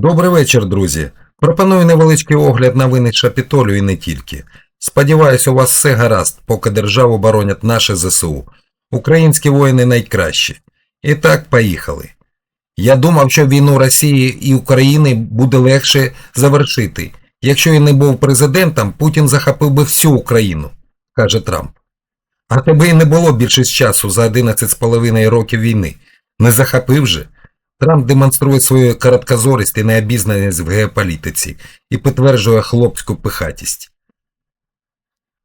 Добрий вечір, друзі. Пропоную невеличкий огляд новини Шапітолю і не тільки. Сподіваюсь, у вас все гаразд, поки державу боронять наші ЗСУ. Українські воїни найкращі. І так, поїхали. Я думав, що війну Росії і України буде легше завершити. Якщо я не був президентом, Путін захопив би всю Україну, каже Трамп. А тебе і не було більшість часу за 11,5 років війни. Не захопив же. Трамп демонструє свою короткозорість і необізнаність в геополітиці і підтверджує хлопську пихатість.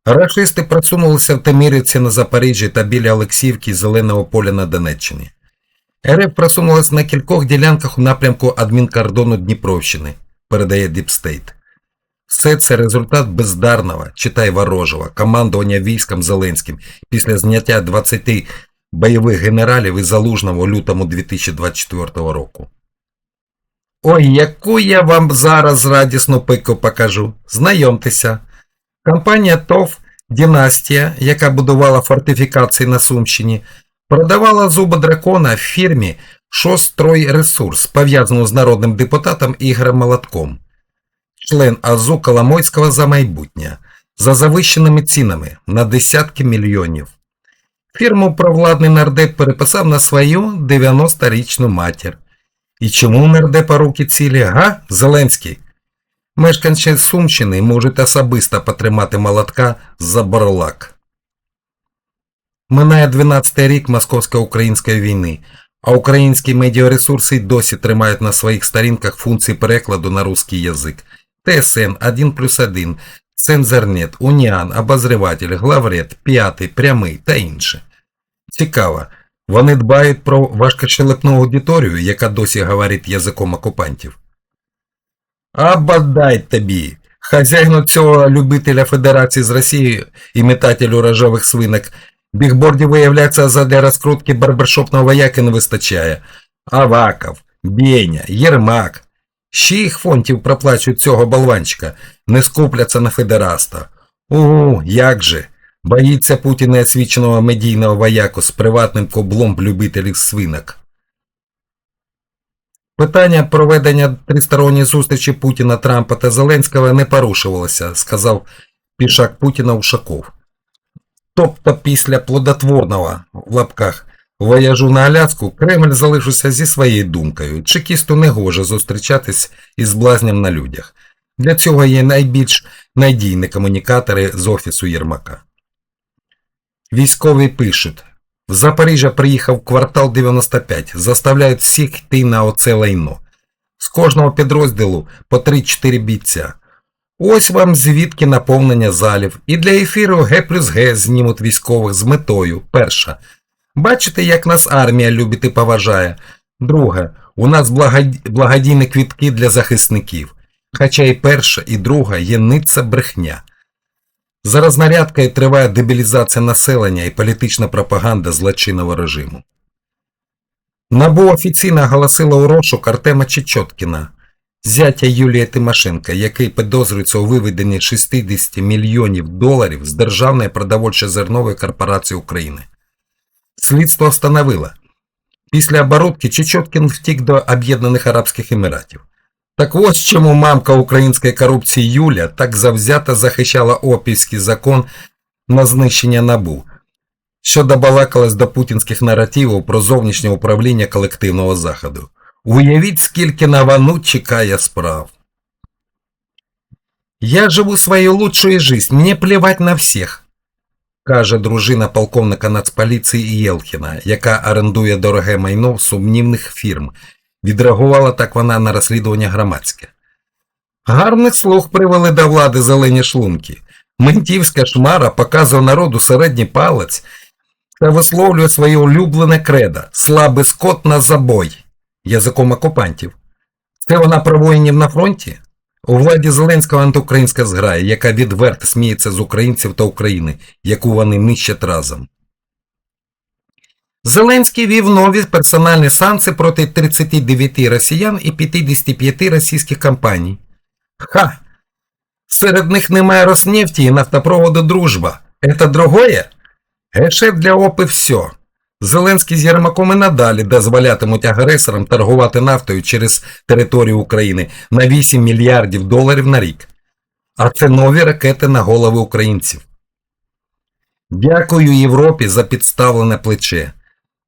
Рашисти просунулися в Тамірівці на Запоріжжі та біля Олексіївки Зеленого поля на Донеччині. РФ просунулася на кількох ділянках у напрямку адмінкордону Дніпровщини, передає Діпстейт. Все це результат бездарного, читай ворожого, командування військом Зеленським після зняття 20 бойових генералів із Залужного лютому 2024 року. Ой, яку я вам зараз радісну пику покажу. Знайомтеся. Компанія ТОВ Дінастія, яка будувала фортифікації на Сумщині, продавала зуби дракона в фірмі «Шостройресурс», пов'язану з народним депутатом Ігорем Молотком, член АЗУ Коломойського за майбутнє, за завищеними цінами на десятки мільйонів. Фірму провладний нардеп переписав на свою 90-річну матір. І чому нардепа руки цілі, га, Зеленський? Мешканці Сумщини можуть особисто потримати молотка за борлак. Минає 12-й рік московсько-української війни, а українські медіаресурси досі тримають на своїх сторінках функції перекладу на русский язик. ТСН 1 плюс 1, Цензорнет, Уніан, Обозреватель, Главред, П'ятий, Прямий та інше. Цікаво, вони дбають про важкощелепну аудиторію, яка досі говорить язиком окупантів. А бодай тобі! Хазяїну цього любителя Федерації з Росією і метателю рожових свинок бігбордів, виявляється, задля розкрутки барбершопного вояки не вистачає. Аваков, Бєня, Єрмак. Ще їх фонтів проплачують цього болванчика, не скупляться на федераста. У, як же! Боїться Путін неосвіченого медійного вояку з приватним коблом любителів свинок. Питання проведення тристоронньої зустрічі Путіна, Трампа та Зеленського не порушувалося, сказав пішак Путіна Ушаков. Тобто після плодотворного в лапках вояжу на Аляску Кремль залишився зі своєю думкою. Чекісту не гоже зустрічатись із блазням на людях. Для цього є найбільш надійні комунікатори з офісу Єрмака. Військові пишуть. В Запоріжжя приїхав квартал 95, заставляють всіх йти на оце лайно. З кожного підрозділу по 3-4 бійця. Ось вам звідки наповнення залів. І для ефіру Г плюс Г знімуть військових з метою. Перша. Бачите, як нас армія любить і поважає. Друге. У нас благодійні квітки для захисників. Хоча і перша, і друга є ниця брехня. За рознарядкою триває дебілізація населення і політична пропаганда злочинного режиму. НАБУ офіційно оголосило у розшук Артема Чечоткіна, зятя Юлія Тимошенка, який підозрюється у виведенні 60 мільйонів доларів з Державної продовольчо-зернової корпорації України. Слідство встановило, після оборудки Чечоткін втік до Об'єднаних Арабських Еміратів. Так ось чому мамка української корупції Юля так завзято захищала опівський закон на знищення набу, що добалакалась до путінських наративів про зовнішнє управління колективного заходу. Уявіть, скільки на вану чекає справ. Я живу свою лучшую жизнь, мне плевать на всіх, каже дружина полковника Нацполіції Єлхіна, яка орендує дороге майно сумнівних фірм. Відреагувала так вона на розслідування громадське. Гарних слуг привели до влади зелені шлунки. Ментівська шмара показує народу середній палець та висловлює своє улюблене кредо слабий скот на забой язиком окупантів. Це вона про воїнів на фронті? У владі Зеленського антиукраїнська зграя, яка відверто сміється з українців та України, яку вони нищать разом. Зеленський вів нові персональні санкції проти 39 росіян і 55 російських компаній. Ха! Серед них немає Роснефті і нафтопроводу «Дружба». Это другое? Гешеф для ОПИ все. Зеленський з Єрмаком і надалі дозволятимуть агресорам торгувати нафтою через територію України на 8 мільярдів доларів на рік. А це нові ракети на голови українців. Дякую Європі за підставлене плече.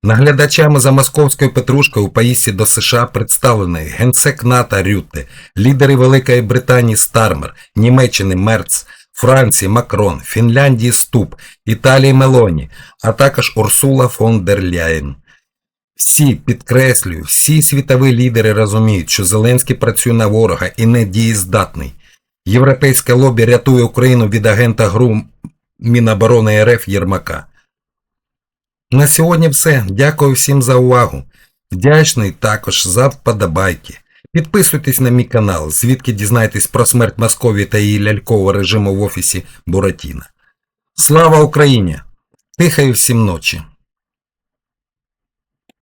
Наглядачами за московською петрушкою у поїздці до США представлені генсек НАТО Рютте, лідери Великої Британії Стармер, Німеччини Мерц, Франції Макрон, Фінляндії Ступ, Італії Мелоні, а також Урсула фон дер Ляєн. Всі, підкреслюю, всі світові лідери розуміють, що Зеленський працює на ворога і не дієздатний. Європейське лобі рятує Україну від агента ГРУ Міноборони РФ Єрмака. На сьогодні все. Дякую всім за увагу. Вдячний також за вподобайки. Підписуйтесь на мій канал, звідки дізнаєтесь про смерть Московії та її лялькового режиму в офісі Буратіна. Слава Україні! Тихої всім ночі!